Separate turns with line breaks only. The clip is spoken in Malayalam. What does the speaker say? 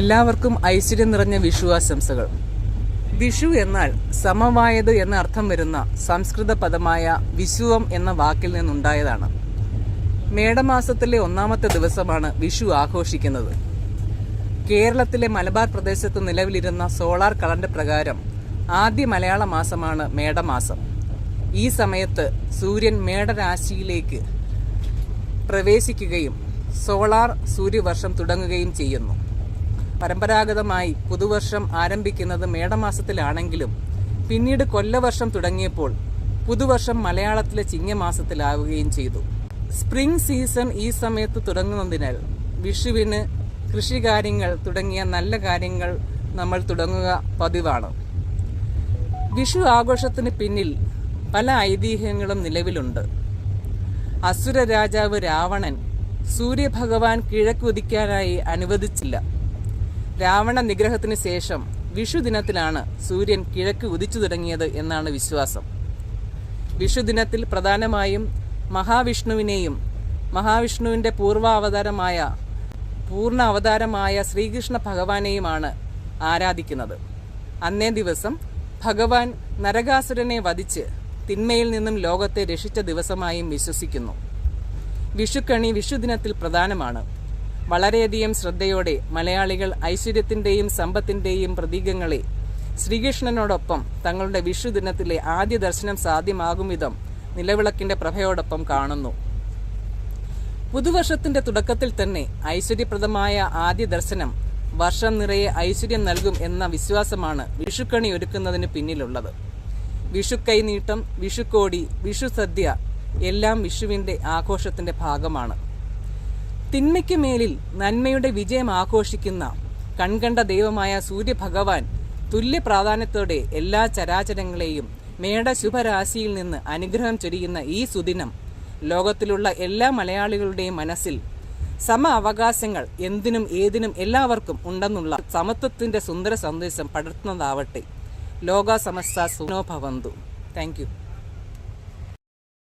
എല്ലാവർക്കും ഐശ്വര്യം നിറഞ്ഞ വിഷു ആശംസകൾ വിഷു എന്നാൽ സമമായത് എന്ന അർത്ഥം വരുന്ന സംസ്കൃത പദമായ വിശുവം എന്ന വാക്കിൽ നിന്നുണ്ടായതാണ്. മേടമാസത്തിലെ ഒന്നാമത്തെ ദിവസമാണ് വിഷു ആഘോഷിക്കുന്നത്. കേരളത്തിലെ മലബാർ പ്രദേശത്ത് നിലവിലിരുന്ന സോളാർ കലണ്ടർ പ്രകാരം ആദ്യ മലയാള മാസമാണ് മേടമാസം. ഈ സമയത്ത് സൂര്യൻ മേടരാശിയിലേക്ക് പ്രവേശിക്കുകയും സോളാർ സൂര്യവർഷം തുടങ്ങുകയും ചെയ്യുന്നു. പരമ്പരാഗതമായി പുതുവർഷം ആരംഭിക്കുന്നത് മേടമാസത്തിലാണെങ്കിലും പിന്നീട് കൊല്ലവർഷം തുടങ്ങിയപ്പോൾ പുതുവർഷം മലയാളത്തിലെ ചിങ്ങമാസത്തിലാവുകയും ചെയ്തു. സ്പ്രിംഗ് സീസൺ ഈ സമയത്ത് തുടങ്ങുന്നതിനാൽ വിഷുവിന് കൃഷികാര്യങ്ങൾ തുടങ്ങിയ നല്ല കാര്യങ്ങൾ നമ്മൾ തുടങ്ങുക പതിവാണ്. വിഷു ആഘോഷത്തിന് പിന്നിൽ പല ഐതിഹ്യങ്ങളും നിലവിലുണ്ട്. അസുര രാജാവ് രാവണൻ സൂര്യഭഗവാൻ കിഴക്കുദിക്കാനായി അനുവദിച്ചില്ല. രാവണ നിഗ്രഹത്തിന് ശേഷം വിഷു ദിനത്തിലാണ് സൂര്യൻ കിഴക്ക് ഉദിച്ചു തുടങ്ങിയത് എന്നാണ് വിശ്വാസം. വിഷു ദിനത്തിൽ പ്രധാനമായും മഹാവിഷ്ണുവിനെയും മഹാവിഷ്ണുവിന്റെ പൂർവാവതാരമായ പൂർണ അവതാരമായ ശ്രീകൃഷ്ണ ഭഗവാനെയുമാണ് ആരാധിക്കുന്നത്. അന്നേ ദിവസം ഭഗവാൻ നരകാസുരനെ വധിച്ച് തിന്മയിൽ നിന്നും ലോകത്തെ രക്ഷിച്ച ദിവസമായും വിശ്വസിക്കുന്നു. വിഷുക്കണി വിഷുദിനത്തിൽ പ്രധാനമാണ്. വളരെയധികം ശ്രദ്ധയോടെ മലയാളികൾ ഐശ്വര്യത്തിന്റെയും സമ്പത്തിന്റെയും പ്രതീകങ്ങളെ ശ്രീകൃഷ്ണനോടൊപ്പം തങ്ങളുടെ വിഷു ദിനത്തിലെ ആദ്യ ദർശനം സാധ്യമാകും വിധം നിലവിളക്കിന്റെ പ്രഭയോടൊപ്പം കാണുന്നു. പുതുവർഷത്തിന്റെ തുടക്കത്തിൽ തന്നെ ഐശ്വര്യപ്രദമായ ആദ്യ ദർശനം വർഷം നിറയെ ഐശ്വര്യം നൽകും എന്ന വിശ്വാസമാണ് വിഷുക്കണി ഒരുക്കുന്നതിന് പിന്നിലുള്ളത്. വിഷുക്കൈനീട്ടം വിഷുക്കോടി വിഷുസദ്യ എല്ലാം വിഷുവിന്റെ ആഘോഷത്തിന്റെ ഭാഗമാണ്. തിന്മയ്ക്ക് മേലിൽ നന്മയുടെ വിജയം ആഘോഷിക്കുന്ന കൺകണ്ട ദൈവമായ സൂര്യഭഗവാൻ തുല്യ പ്രാധാന്യത്തോടെ എല്ലാ ചരാചരങ്ങളെയും മേട ശുഭരാശിയിൽ നിന്ന് അനുഗ്രഹം ചൊരിയുന്ന ഈ സുദിനം ലോകത്തിലുള്ള എല്ലാ മലയാളികളുടെയും മനസ്സിൽ സമ അവകാശങ്ങൾ എന്തിനും ഏതിനും എല്ലാവർക്കും ഉണ്ടെന്നുള്ള സമത്വത്തിന്റെ സുന്ദര സന്ദേശം പടർത്തുന്നതാവട്ടെ. ലോക സമസ്ത സുനോഭവന്തു താങ്ക്